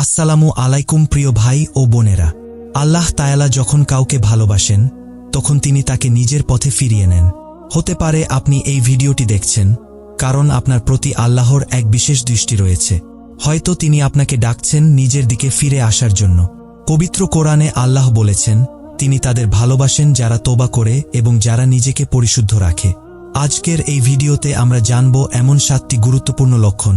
আসসালামু আলাইকুম প্রিয় ভাই ও বোনেরা। আল্লাহ তায়ালা যখন কাউকে ভালোবাসেন, তখন তিনি তাকে নিজের পথে ফিরিয়ে নেন। হতে পারে আপনি এই ভিডিওটি দেখছেন, কারণ আপনার প্রতি আল্লাহর এক বিশেষ দৃষ্টি রয়েছে। হয়তো তিনি আপনাকে ডাকছেন নিজের দিকে ফিরে আসার জন্য। পবিত্র কোরআনে আল্লাহ বলেছেন, তিনি তাদের ভালোবাসেন যারা তোবা করে এবং যারা নিজেকে পরিশুদ্ধ রাখে। আজকের এই ভিডিওতে আমরা জানব এমন সাতটি গুরুত্বপূর্ণ লক্ষণ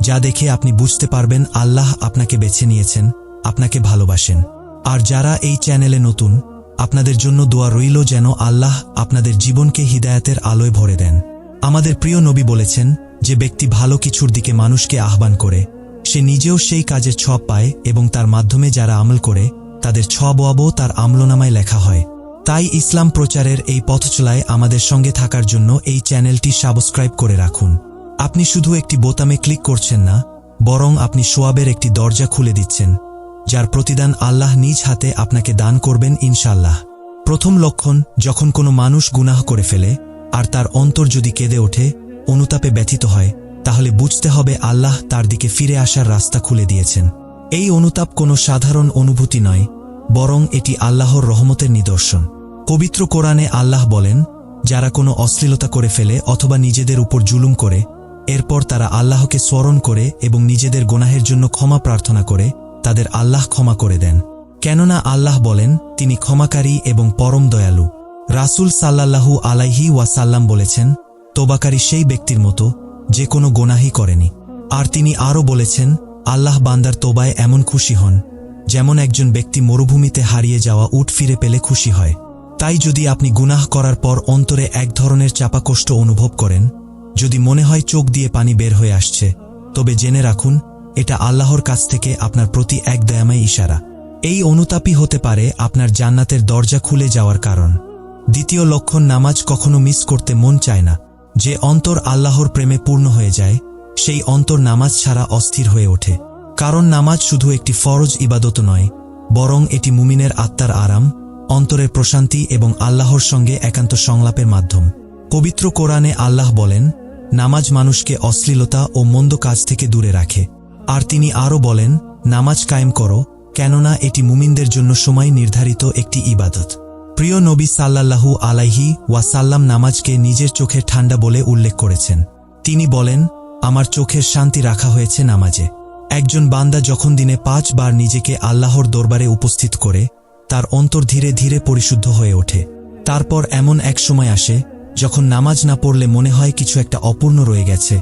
যা দেখে আপনি বুঝতে পারবেন আল্লাহ আপনাকে বেছে নিয়েছেন, আপনাকে ভালোবাসেন। আর যারা এই চ্যানেলে নতুন, আপনাদের জন্য দোয়া রইল যেন আল্লাহ আপনাদের জীবনকে হিদায়াতের আলোয় ভরে দেন। আমাদের প্রিয় নবী বলেছেন যে ব্যক্তি ভালো কিছুর দিকে মানুষকে আহ্বান করে, সে নিজেও সেই কাজের ছপ পায় এবং তার মাধ্যমে যারা আমল করে, তাদের ছবও তার আমলনামায় লেখা হয়। তাই ইসলাম প্রচারের এই পথচলায় আমাদের সঙ্গে থাকার জন্য এই চ্যানেলটি সাবস্ক্রাইব করে রাখুন। আপনি শুধু একটি বোতামে ক্লিক করছেন না, বরং আপনি সোয়াবের একটি দরজা খুলে দিচ্ছেন, যার প্রতিদান আল্লাহ নিজ হাতে আপনাকে দান করবেন ইনশাল্লাহ প্রথম লক্ষণ, যখন কোনো মানুষ গুনাহ করে ফেলে, আর তার অন্তর যদি কেঁদে ওঠে, অনুতাপে ব্যথিত হয়, তাহলে বুঝতে হবে আল্লাহ তার দিকে ফিরে আসার রাস্তা খুলে দিয়েছেন। এই অনুতাপ কোনো সাধারণ অনুভূতি নয়, বরং এটি আল্লাহর রহমতের নিদর্শন। পবিত্র কোরআনে আল্লাহ বলেন, যারা কোনো অশ্লীলতা করে ফেলে অথবা নিজেদের উপর জুলুম করে এরপর তারা আল্লাহকে স্মরণ করে এবং নিজেদের গোনাহের জন্য ক্ষমা প্রার্থনা করে, তাদের আল্লাহ ক্ষমা করে দেন। কেননা আল্লাহ বলেন, তিনি ক্ষমাকারী এবং পরম দয়ালু। রাসুল সাল্লাল্লাহু আলাইহি ওয়াসাল্লাম বলেছেন, তোবাকারী সেই ব্যক্তির মতো, যে কোনো গোনাহি করেনি। আর তিনি আরও বলেছেন, আল্লাহ বান্দার তোবায় এমন খুশি হন, যেমন একজন ব্যক্তি মরুভূমিতে হারিয়ে যাওয়া উট ফিরে পেলে খুশি হয়। তাই যদি আপনি গুনাহ করার পর অন্তরে এক ধরনের চাপা কষ্ট অনুভব করেন যদি মনে হয় চোখ দিয়ে পানি বের হয়ে আসছে, তবে জেনে রাখুন, এটা আল্লাহর কাছ থেকে আপনার প্রতি এক দয়াময় ইশারা। এই অনুতাপই হতে পারে আপনার জান্নাতের দরজা খুলে যাওয়ার কারণ। দ্বিতীয় লক্ষণ, নামাজ কখনো মিস করতে মন চায় না। যে অন্তর আল্লাহর প্রেমে পূর্ণ হয়ে যায়, সেই অন্তর নামাজ ছাড়া অস্থির হয়ে ওঠে। কারণ নামাজ শুধু একটি ফরজ ইবাদত নয়, বরং এটি মুমিনের আত্মার আরাম, অন্তরের প্রশান্তি এবং আল্লাহর সঙ্গে একান্ত সংলাপের মাধ্যম। পবিত্র কোরআনে আল্লাহ বলেন নামাজ মানুষকে অশ্লীলতা ও মন্দ কাজ থেকে দূরে রাখে। আর তিনি আরও বলেন, নামাজ কায়েম করো, কেননা এটি মুমিনদের জন্য সময় নির্ধারিত একটি ইবাদত। প্রিয় নবী সাল্লাল্লাহু আলাইহি ওয়াসাল্লাম নামাজকে নিজের চোখের ঠান্ডা বলে উল্লেখ করেছেন। তিনি বলেন, আমার চোখের শান্তি রাখা হয়েছে নামাজে। একজন বান্দা যখন দিনে পাঁচবার নিজেকে আল্লাহর দরবারে উপস্থিত করে, তার অন্তর ধীরে ধীরে পরিশুদ্ধ হয়ে ওঠে। তারপর এমন এক সময় আসে যখন নামাজ না পড়লে মনে হয় কিছু একটা অপূর্ণ রয়ে গেছে,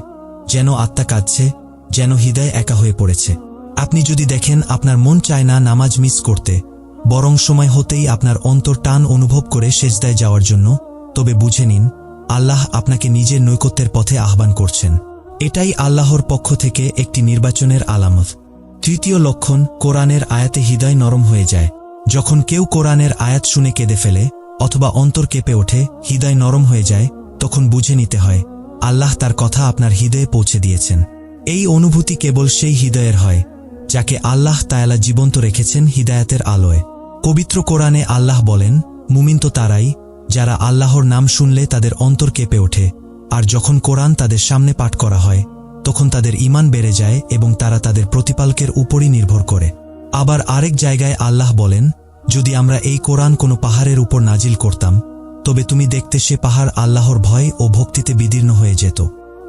যেন আত্মা কাঁদছে, যেন হৃদয় একা হয়ে পড়েছে। আপনি যদি দেখেন আপনার মন চায় না নামাজ মিস করতে, বরং সময় হতেই আপনার অন্তর টান অনুভব করে সেজদায় যাওয়ার জন্য, তবে বুঝে নিন, আল্লাহ আপনাকে নিজের নৈকত্যের পথে আহ্বান করছেন। এটাই আল্লাহর পক্ষ থেকে একটি নির্বাচনের আলামত। তৃতীয় লক্ষণ, কোরআনের আয়াতে হৃদয় নরম হয়ে যায়। যখন কেউ কোরআনের আয়াত শুনে কেঁদে ফেলে অথবা অন্তর কেঁপে ওঠে, হৃদয় নরম হয়ে যায়, তখন বুঝে নিতে হয়, আল্লাহ তার কথা আপনার হৃদয়ে পৌঁছে দিয়েছেন। এই অনুভূতি কেবল সেই হৃদয়ের হয়, যাকে আল্লাহ তায়ালা জীবন্ত রেখেছেন হিদায়াতের আলোয়। পবিত্র কোরআনে আল্লাহ বলেন, মুমিন তো তারাই, যারা আল্লাহর নাম শুনলে তাদের অন্তর কেঁপে ওঠে, আর যখন কোরআন তাদের সামনে পাঠ করা হয়, তখন তাদের ইমান বেড়ে যায় এবং তারা তাদের প্রতিপালকের উপরই নির্ভর করে। আবার আরেক জায়গায় আল্লাহ বলেন যদি আমরা এই কোরআন কোনো পাহাড়ের উপর নাজিল করতাম, তবে তুমি দেখতে সে পাহাড় আল্লাহর ভয় ও ভক্তিতে বিদীর্ণ হয়ে যেত।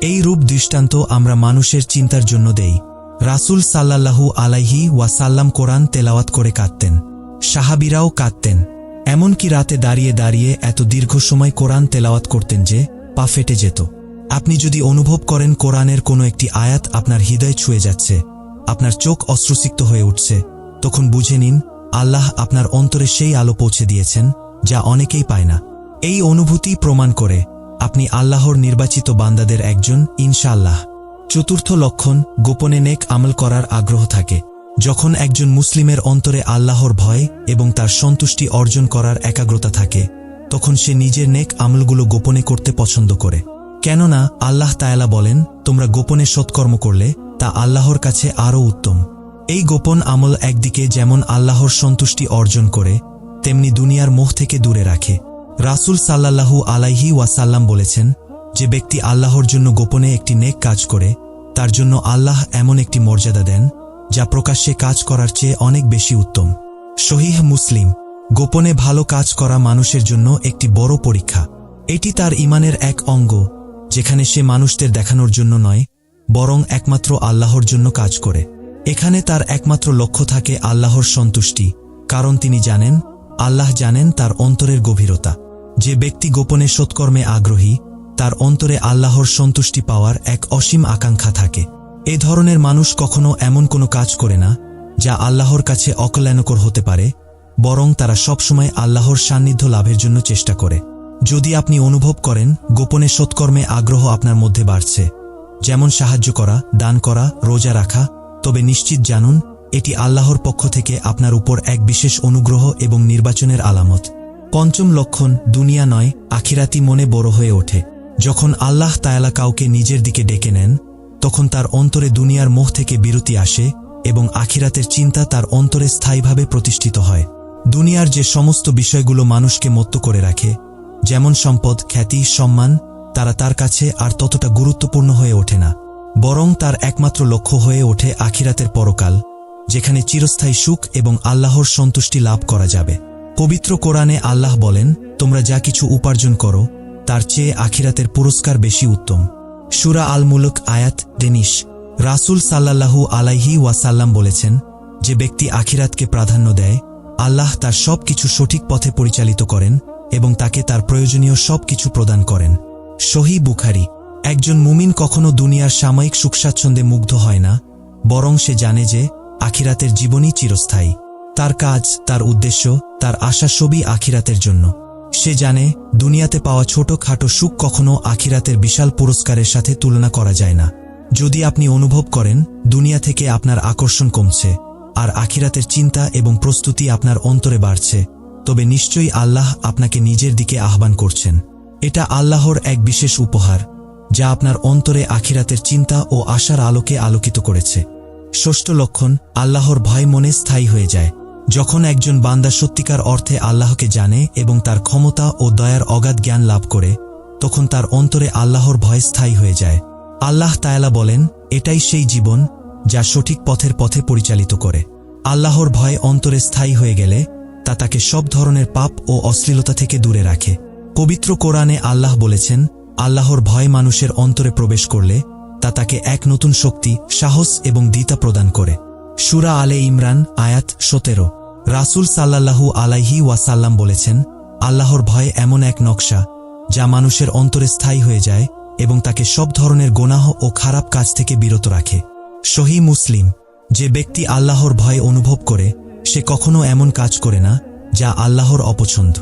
এই রূপ দৃষ্টান্ত আমরা মানুষের চিন্তার জন্য দেই। রাসুল সাল্লাল্লাহু আলাইহি ওয়াসাল্লাম কোরআন তেলাওয়াত করে কাঁদতেন। সাহাবিরাও কাঁদতেন। এমনকি রাতে দাঁড়িয়ে দাঁড়িয়ে এত দীর্ঘ সময় কোরআন তেলাওয়াত করতেন যে, পা ফেটে যেত। আপনি যদি অনুভব করেন কোরআনের কোনো একটি আয়াত আপনার হৃদয় ছুঁয়ে যাচ্ছে, আপনার চোখ অশ্রুসিক্ত হয়ে উঠছে, তখন বুঝে নিন আল্লাহ আপনার অন্তরে সেই আলো পৌঁছে দিয়েছেন, যা অনেকেই পায় না। এই অনুভূতি প্রমাণ করে আপনি আল্লাহর নির্বাচিত বান্দাদের একজন, ইনশাআল্লাহ। চতুর্থ লক্ষণ, গোপনে নেক আমল করার আগ্রহ থাকে। যখন একজন মুসলিমের অন্তরে আল্লাহর ভয় এবং তার সন্তুষ্টি অর্জন করার একাগ্রতা থাকে, তখন সে নিজের নেক আমলগুলো গোপনে করতে পছন্দ করে। কেননা, আল্লাহ তায়ালা বলেন, তোমরা গোপনে সৎকর্ম করলে তা আল্লাহর কাছে আরও উত্তম। এই গোপন আমল একদিকে যেমন আল্লাহর সন্তুষ্টি অর্জন করে, তেমনি দুনিয়ার মোহ থেকে দূরে রাখে। রাসুল সাল্লাল্লাহু আলাইহি ওয়াসাল্লাম বলেছেন, যে ব্যক্তি আল্লাহর জন্য গোপনে একটি নেক কাজ করে, তার জন্য আল্লাহ এমন একটি মর্যাদা দেন, যা প্রকাশ্যে কাজ করার চেয়ে অনেক বেশি উত্তম। শহীহ মুসলিম, গোপনে ভালো কাজ করা মানুষের জন্য একটি বড় পরীক্ষা। এটি তার ইমানের এক অঙ্গ, যেখানে সে মানুষদের দেখানোর জন্য নয়, বরং একমাত্র আল্লাহর জন্য কাজ করে। এখানে তার একমাত্র লক্ষ্য থাকে আল্লাহর সন্তুষ্টি, কারণ তিনি জানেন, আল্লাহ জানেন তার অন্তরের গভীরতা। যে ব্যক্তি গোপনে সৎকর্মে আগ্রহী, তার অন্তরে আল্লাহর সন্তুষ্টি পাওয়ার এক অসীম আকাঙ্ক্ষা থাকে। এ ধরনের মানুষ কখনো এমন কোনো কাজ করে না, যা আল্লাহর কাছে অকল্যাণকর হতে পারে, বরং তারা সবসময় আল্লাহর সান্নিধ্য লাভের জন্য চেষ্টা করে। যদি আপনি অনুভব করেন, গোপনে সৎকর্মে আগ্রহ আপনার মধ্যে বাড়ছে, যেমন সাহায্য করা, দান করা, রোজা রাখা তবে নিশ্চিত জানুন, এটি আল্লাহর পক্ষ থেকে আপনার উপর এক বিশেষ অনুগ্রহ এবং নির্বাচনের আলামত। পঞ্চম লক্ষণ, দুনিয়া নয় আখিরাতি মনে বড় হয়ে ওঠে। যখন আল্লাহ তায়ালা কাউকে নিজের দিকে ডেকে নেন, তখন তার অন্তরে দুনিয়ার মোহ থেকে বিরতি আসে এবং আখিরাতের চিন্তা তার অন্তরে স্থায়ীভাবে প্রতিষ্ঠিত হয়। দুনিয়ার যে সমস্ত বিষয়গুলো মানুষকে মত্ত করে রাখে, যেমন সম্পদ, খ্যাতি, সম্মান, তারা তার কাছে আর ততটা গুরুত্বপূর্ণ হয়ে ওঠে না। বরং তার একমাত্র লক্ষ্য হয়ে ওঠে আখিরাতের পরকাল, যেখানে চিরস্থায়ী সুখ এবং আল্লাহর সন্তুষ্টি লাভ করা যাবে। পবিত্র কোরআনে আল্লাহ বলেন, তোমরা যা কিছু উপার্জন করো, তার চেয়ে আখিরাতের পুরস্কার বেশি উত্তম। সুরা আল মুলক আয়াত ডেনিশ রাসুল সাল্লাল্লাহু আলাইহি ওয়াসাল্লাম বলেছেন, যে ব্যক্তি আখিরাতকে প্রাধান্য দেয়, আল্লাহ তার সব কিছু সঠিক পথে পরিচালিত করেন এবং তাকে তার প্রয়োজনীয় সব কিছু প্রদান করেন। সহি বুখারি একজন মুমিন কখনো দুনিয়ার সাময়িক সুখস্বাচ্ছন্দ্যে মুগ্ধ হয় না, বরং সে জানে যে আখিরাতের জীবনই চিরস্থায়ী। তার কাজ, তার উদ্দেশ্য, তার আশা সবই আখিরাতের জন্য। সে জানে দুনিয়াতে পাওয়া ছোট খাটো সুখ কখনো আখিরাতের বিশাল পুরস্কারের সাথে তুলনা করা যায় না। যদি আপনি অনুভব করেন, দুনিয়া থেকে আপনার আকর্ষণ কমছে, আর আখিরাতের চিন্তা এবং প্রস্তুতি আপনার অন্তরে বাড়ছে, তবে নিশ্চয়ই আল্লাহ আপনাকে নিজের দিকে আহ্বান করছেন। এটা আল্লাহর এক বিশেষ উপহার। যা আপনার অন্তরে আখিরাতের চিন্তা ও আশার আলোকে আলোকিত করেছে। ষষ্ঠ লক্ষণ, আল্লাহর ভয় মনে স্থায়ী হয়ে যায়। যখন একজন বান্দা সত্যিকার অর্থে আল্লাহকে জানে এবং তার ক্ষমতা ও দয়ার অগাধ জ্ঞান লাভ করে, তখন তার অন্তরে আল্লাহর ভয় স্থায়ী হয়ে যায়। আল্লাহ তায়ালা বলেন, এটাই সেই জীবন যা সঠিক পথের পথে পরিচালিত করে। আল্লাহর ভয় অন্তরে স্থায়ী হয়ে গেলে তা তাকে সব ধরনের পাপ ও অশ্লীলতা থেকে দূরে রাখে। পবিত্র কোরআনে আল্লাহ বলেছেন আল্লাহর ভয় মানুষের অন্তরে প্রবেশ করলে তা তাকে এক নতুন শক্তি, সাহস এবং দ্বিতা প্রদান করে। সুরা আলে ইমরান, আয়াত সতেরো। রাসুল সাল্লাল্লাহু আলাইহি ওয়াসাল্লাম বলেছেন, আল্লাহর ভয় এমন এক নকশা, যা মানুষের অন্তরে স্থায়ী হয়ে যায় এবং তাকে সব ধরনের গোনাহ ও খারাপ কাজ থেকে বিরত রাখে। সহি মুসলিম, যে ব্যক্তি আল্লাহর ভয় অনুভব করে, সে কখনো এমন কাজ করে না, যা আল্লাহর অপছন্দ।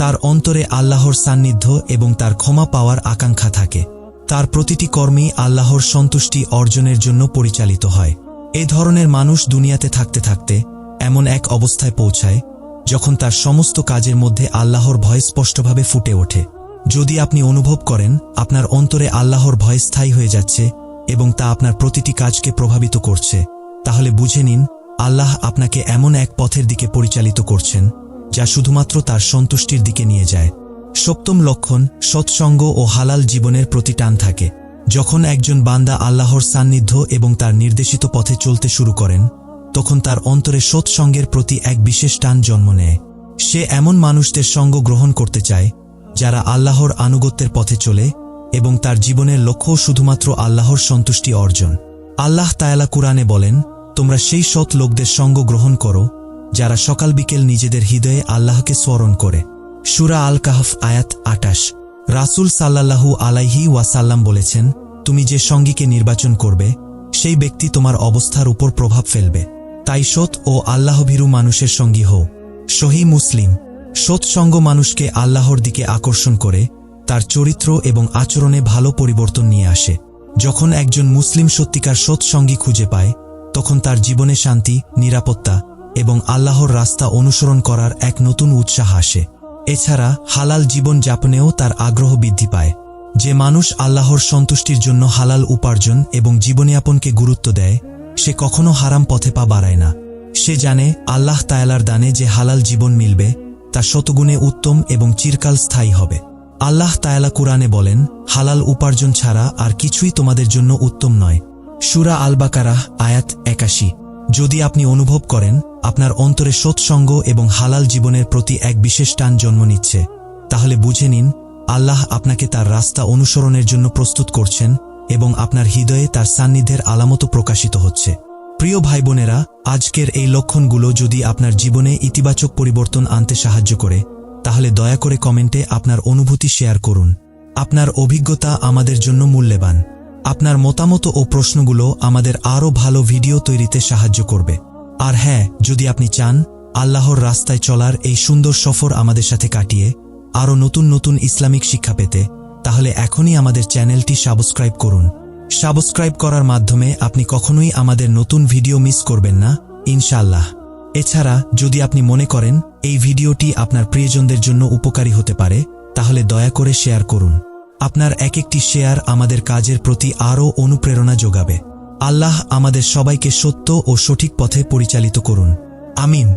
তার অন্তরে আল্লাহর সান্নিধ্য এবং তার ক্ষমা পাওয়ার আকাঙ্ক্ষা থাকে। তার প্রতিটি কর্মী আল্লাহর সন্তুষ্টি অর্জনের জন্য পরিচালিত হয়। এ ধরনের মানুষ দুনিয়াতে থাকতে থাকতে এমন এক অবস্থায় পৌঁছায়, যখন তার সমস্ত কাজের মধ্যে আল্লাহর ভয় স্পষ্টভাবে ফুটে ওঠে। যদি আপনি অনুভব করেন, আপনার অন্তরে আল্লাহর ভয় স্থায়ী হয়ে যাচ্ছে এবং তা আপনার প্রতিটি কাজকে প্রভাবিত করছে, তাহলে বুঝে নিন, আল্লাহ আপনাকে এমন এক পথের দিকে পরিচালিত করছেন। যা শুধুমাত্র তার সন্তুষ্টির দিকে নিয়ে যায়। সপ্তম লক্ষণ, সৎসঙ্গ ও হালাল জীবনের প্রতি টান থাকে। যখন একজন বান্দা আল্লাহর সান্নিধ্য এবং তার নির্দেশিত পথে চলতে শুরু করেন, তখন তার অন্তরে সৎসঙ্গের প্রতি এক বিশেষ টান জন্ম নেয়। সে এমন মানুষদের সঙ্গ গ্রহণ করতে চায়, যারা আল্লাহর আনুগত্যের পথে চলে এবং তার জীবনের লক্ষ্য শুধুমাত্র আল্লাহর সন্তুষ্টি অর্জন। আল্লাহ তায়ালা কুরআনে বলেন, তোমরা সেই সৎ লোকদের সঙ্গ গ্রহণ করো যারা সকাল বিকেল নিজেদের হৃদয়ে আল্লাহকে স্মরণ করে। সুরা আল কাহফ আয়াত আটাশ। রাসুল সাল্লাল্লাহু আলাইহি ওয়াসাল্লাম বলেছেন, তুমি যে সঙ্গীকে নির্বাচন করবে, সেই ব্যক্তি তোমার অবস্থার উপর প্রভাব ফেলবে। তাই সৎ ও আল্লাহভীরু মানুষের সঙ্গী হও। সহি মুসলিম সৎসঙ্গ মানুষকে আল্লাহর দিকে আকর্ষণ করে, তার চরিত্র এবং আচরণে ভালো পরিবর্তন নিয়ে আসে। যখন একজন মুসলিম সত্যিকার সৎসঙ্গী খুঁজে পায়, তখন তার জীবনে শান্তি, নিরাপত্তা এবং আল্লাহর রাস্তা অনুসরণ করার এক নতুন উৎসাহ আসে। এছাড়া হালাল জীবন যাপনেও তার আগ্রহ বৃদ্ধি পায়। যে মানুষ আল্লাহর সন্তুষ্টির জন্য হালাল উপার্জন এবং জীবনযাপনকে গুরুত্ব দেয়, সে কখনো হারাম পথে পা বাড়ায় না। সে জানে আল্লাহ তায়ালার দানে যে হালাল জীবন মিলবে, তা শতগুণে উত্তম এবং চিরকাল স্থায়ী হবে। আল্লাহ তায়ালা কুরআনে বলেন, হালাল উপার্জন ছাড়া আর কিছুই তোমাদের জন্য উত্তম নয়। সুরা আল বাকারাহ আয়াত একাশি। যদি আপনি অনুভব করেন, আপনার অন্তরে সৎসঙ্গ এবং হালাল জীবনের প্রতি এক বিশেষ টান জন্ম নিচ্ছে, তাহলে বুঝে নিন, আল্লাহ আপনাকে তার রাস্তা অনুসরণের জন্য প্রস্তুত করছেন এবং আপনার হৃদয়ে তার সান্নিধ্যের আলামত প্রকাশিত হচ্ছে। প্রিয় ভাই বোনেরা আজকের এই লক্ষণগুলো যদি আপনার জীবনে ইতিবাচক পরিবর্তন আনতে সাহায্য করে, তাহলে দয়া করে কমেন্টে আপনার অনুভূতি শেয়ার করুন। আপনার অভিজ্ঞতা আমাদের জন্য মূল্যবান। আপনার মতামত ও প্রশ্নগুলো আমাদের আরও ভালো ভিডিও তৈরিতে সাহায্য করবে। আর হ্যাঁ যদি আপনি চান, আল্লাহর রাস্তায় চলার এই সুন্দর সফর আমাদের সাথে কাটিয়ে আরও নতুন নতুন ইসলামিক শিক্ষা পেতে, তাহলে এখনই আমাদের চ্যানেলটি সাবস্ক্রাইব করুন। সাবস্ক্রাইব করার মাধ্যমে আপনি কখনোই আমাদের নতুন ভিডিও মিস করবেন না ইনশাল্লাহ এছাড়া, যদি আপনি মনে করেন, এই ভিডিওটি আপনার প্রিয়জনদের জন্য উপকারী হতে পারে, তাহলে দয়া করে শেয়ার করুন। আপনার এক একটি শেয়ার আমাদের কাজের প্রতি আরও অনুপ্রেরণা যোগাবে। আল্লাহ আমাদের সবাইকে সত্য ও সঠিক পথে পরিচালিত করুন। আমিন।